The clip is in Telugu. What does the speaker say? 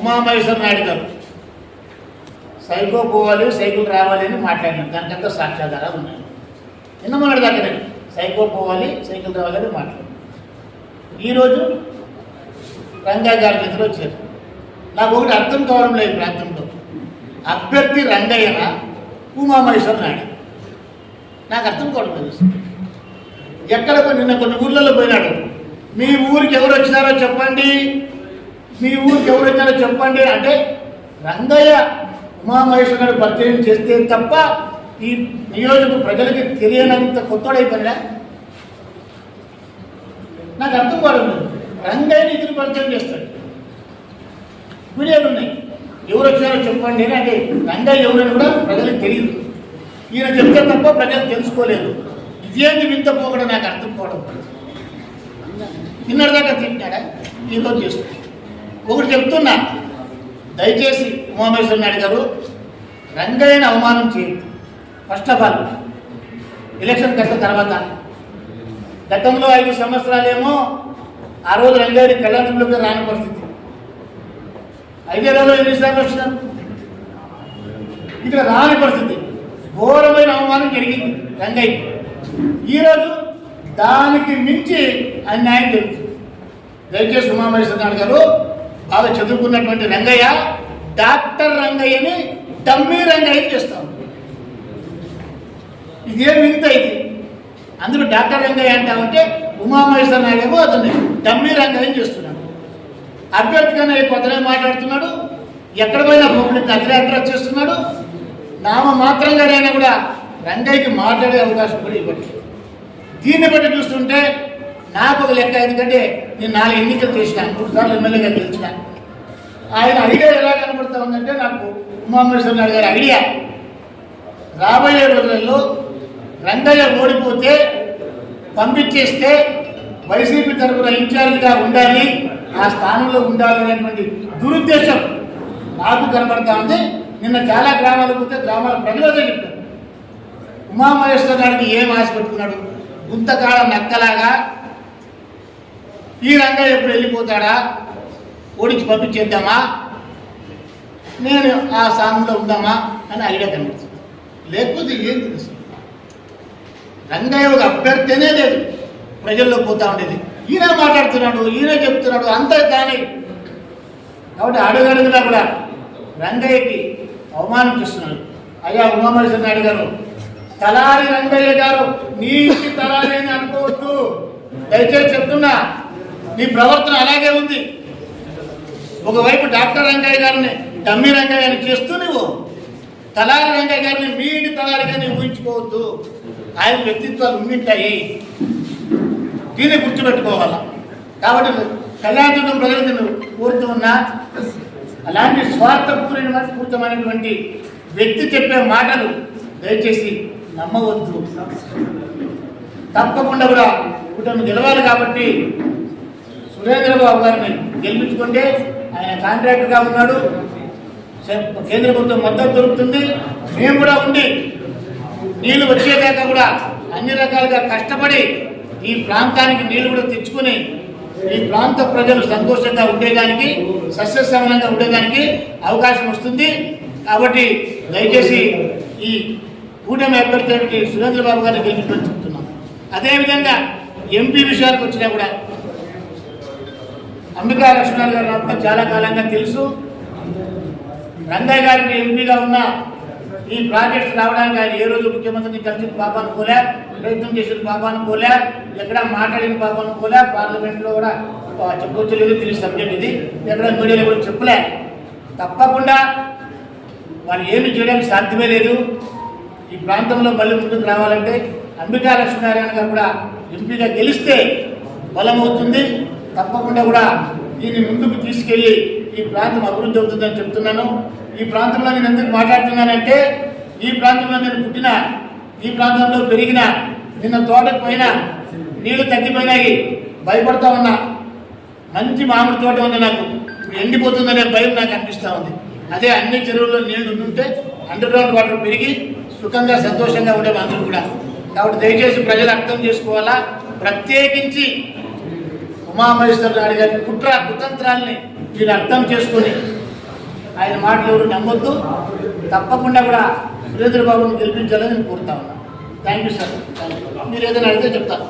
ఉమామహేశ్వర నాయుడు గారు. సైకో పోవాలి సైకిల్ రావాలి అని మాట్లాడినారు. దానికంతా సాక్ష్యాధారాలు ఉన్నాయి. నిన్న మొన్నటి దాకా నేను సైకో పోవాలి సైకిల్ రావాలని మాట్లాడినాను. ఈరోజు రంగా గారి దగ్గర వచ్చారు. నాకు ఒకటి అర్థం కావడం లేదు ప్రాంతంలో. అభ్యర్థి రంగయ్యన ఉమామహేశ్వర నాయుడు. నాకు అర్థం కావడం లేదు. ఎక్కడ నిన్న కొన్ని ఊర్లలో పోయినాడు. మీ ఊరికి ఎవరు వచ్చినారో చెప్పండి. మీ ఊరికి ఎవరు చెప్పండి అంటే రంగయ్య ఉమామహేశ్వరుడు పరిచయం చేస్తే తప్ప ఈ నియోజక ప్రజలకి తెలియనంత కొత్తడైపోయినా? నాకు అర్థం కావడం రంగయ్య నిధులు పరిచయం చేస్తాడు? వీడియోలు ఉన్నాయి ఎవరు వచ్చారో చెప్పండి. అంటే రంగయ్య ఎవరని కూడా ప్రజలకు తెలియదు. ఈయన చెప్తే తప్ప ప్రజలు తెలుసుకోలేదు. ఇదేంటి వింత పోకడం నాకు అర్థం కావడం? నిన్నటిదాకా తింటాడా? ఈరోజు చేస్తున్నా ఒకటి చెప్తున్నా. దయచేసి ఉమామేశ్వర నాయుడు గారు రంగయ్యని అవమానం చేయదు ఫస్ట్ ఆఫ్ ఆల్ ఎలక్షన్ కట్టిన తర్వాత గతంలో ఐదు సంవత్సరాలేమో ఆ రోజు రంగారి కళ్యాణంలోకి రాని పరిస్థితి. ఐదేళ్ళలో ఎన్నిసార్లు వచ్చినారు ఇక్కడ రాని పరిస్థితి. ఘోరమైన అవమానం జరిగింది రంగయ్య. ఈరోజు దానికి మించి అన్యాయం జరుగుతుంది. దయచేసి ఉమామహేశ్వర నాయుడు గారు బాగా చదువుకున్నటువంటి రంగయ్య డాక్టర్ రంగయ్యని డమ్మీ రంగయ్య చేస్తాం. ఇదే వింత ఇది? అందులో డాక్టర్ రంగయ్య అంటామంటే ఉమామహేశ్వర నాయుడు అతన్ని డమ్మీ రంగయ్య చేస్తున్నాడు. అభ్యర్థిగానే కొత్తనే మాట్లాడుతున్నాడు? ఎక్కడ పోయినా పబ్లిక్ అతనే అట్రాక్ట్ చేస్తున్నాడు. నామ మాత్రంగానైనా కూడా రంగయ్యకి మాట్లాడే అవకాశం కూడా ఇవ్వట్లేదు. దీన్ని బట్టి చూస్తుంటే నాకు ఒక లెక్క ఎందుకంటే నేను నాలుగు ఎన్నికలు చేసిన మూడు సార్లు ఎమ్మెల్యేగా గెలిచిన. ఆయన ఐడియా ఎలా కనబడుతూ ఉందంటే నాకు ఉమామేశ్వర నాయుడు గారి ఐడియా. రాబోయే రోజులలో రంగయ్య ఓడిపోతే పంపించేస్తే వైసీపీ తరఫున ఇన్ఛార్జిగా ఉండాలి ఆ స్థానంలో ఉండాలి అనేటువంటి దురుద్దేశం నాకు కనబడతా ఉంది. నిన్న చాలా గ్రామాలకు పోతే గ్రామాల ప్రజలతో అదే చెప్పారు. ఉమామహేశ్వర నాయుడికి ఏం ఆశ పెట్టుకున్నాడు? గుంతకాడ నక్కలాగా ఈ రంగయ్య ఎప్పుడు వెళ్ళిపోతాడా? ఓడించి పంపించేద్దామా? నేను ఆ స్థానంలో ఉందామా అని ఐడియా కనిపిస్తుంది లేకపోతే ఏం తెలుసు? రంగయ్య ఒక అభ్యర్థినే లేదు. ప్రజల్లో పోతా ఉండేది. ఈయన మాట్లాడుతున్నాడు ఈయన చెప్తున్నాడు అంతా కానీ. కాబట్టి అడుగడుగునా కూడా రంగయ్యకి అవమానం చేస్తున్నాడు. అయ్యా ఉమామహేశ్వర నాయుడు గారు తలారి రంగయ్య గారు నీ తలారి అని అనుకోవద్దు. దయచేసి చెప్తున్నా నీ ప్రవర్తన అలాగే ఉంది. ఒకవైపు డాక్టర్ రంగయ్య గారిని డమ్మి రంగయ్య అని చేస్తూ నువ్వు తలారి రంగయ్య గారిని మీ ఇంటి తలారిగా నువ్వు ఊహించుకోవద్దు. ఆయన వ్యక్తిత్వాలు ఉండింటాయి దీన్ని గుర్తుపెట్టుకోవాలా? కాబట్టి కళ్యాణం ప్రజలకు నువ్వు కోరుతూ ఉన్నా అలాంటి స్వార్థపూరిత పూరితమైనటువంటి వ్యక్తి చెప్పే మాటలు దయచేసి నమ్మవద్దు. తప్పకుండా కూడా కుటుంబం గెలవాలి కాబట్టి సురేంద్రబాబు గారిని గెలిపించుకుంటే ఆయన కాంట్రాక్టర్గా ఉన్నాడు. కేంద్ర ప్రభుత్వం మద్దతు దొరుకుతుంది. మేము కూడా ఉండి నీళ్ళు వచ్చేదాకా కూడా అన్ని రకాలుగా కష్టపడి ఈ ప్రాంతానికి నీళ్ళు కూడా తెచ్చుకుని ఈ ప్రాంత ప్రజలు సంతోషంగా ఉండేదానికి సస్యశ్యామలంగా ఉండేదానికి అవకాశం వస్తుంది. కాబట్టి దయచేసి ఈ కూటమి అభ్యర్థి సురేంద్రబాబు గారిని గెలిపించమని చెప్తున్నాం. అదేవిధంగా ఎంపీ విషయానికి వచ్చినా కూడా అంబికా లక్ష్మణ్ గారు నాకు చాలా కాలంగా తెలుసు. రంగయ్య గారికి ఎంపీగా ఉన్న ఈ ప్రాజెక్ట్స్ రావడానికి ఆయన ఏ రోజు ముఖ్యమంత్రిని కలిసి పాపాను పోలే ప్రయత్నం చేసిన పాపాను పోలే ఎక్కడ మాట్లాడిన పాపాను పోలే పార్లమెంట్లో కూడా ఆ, చెప్పొచ్చలేదు తెలిసి సబ్జెక్ట్ ఇది. ఎక్కడ మీడియాలో కూడా చెప్పలే. తప్పకుండా వాళ్ళు ఏమి చేయడానికి సాధ్యమే లేదు. ఈ ప్రాంతంలో మళ్ళీ ముందుకు రావాలంటే అంబికా లక్ష్మీనారాయణ గారు కూడా ఎంపీగా గెలిస్తే బలమవుతుంది. తప్పకుండా కూడా దీన్ని ముందుకు తీసుకెళ్ళి ఈ ప్రాంతం అభివృద్ధి అవుతుందని చెప్తున్నాను. ఈ ప్రాంతంలో నేను ఎందుకు మాట్లాడుతున్నానంటే ఈ ప్రాంతంలో నేను పుట్టిన ఈ ప్రాంతంలో పెరిగిన నిన్న తోటకు పోయినా నీళ్ళు తగ్గిపోయినాయి భయపడతా ఉన్నా. మంచి మామిడి తోట ఉంది నాకు. ఇప్పుడు ఎండిపోతుందనే భయం నాకు అనిపిస్తూ ఉంది. అదే అన్ని చెరువుల్లో నీళ్ళు ఉంటే అండర్ గ్రౌండ్ వాటర్ పెరిగి సుఖంగా సంతోషంగా ఉండే అందరూ కూడా. కాబట్టి దయచేసి ప్రజలు అర్థం చేసుకోవాలా? ప్రత్యేకించి ఉమామహేశ్వర నాయుడు గారి కుట్ర కుతంత్రాల్ని మీరు అర్థం చేసుకొని ఆయన మాటలు ఎవరు నమ్మొద్దు. తప్పకుండా కూడా సురేంద్రబాబుని గెలిపించాలని నేను కోరుతా ఉన్నాను thank you sir thank you మీరు ఏదైనా అడిగితే చెప్తాను.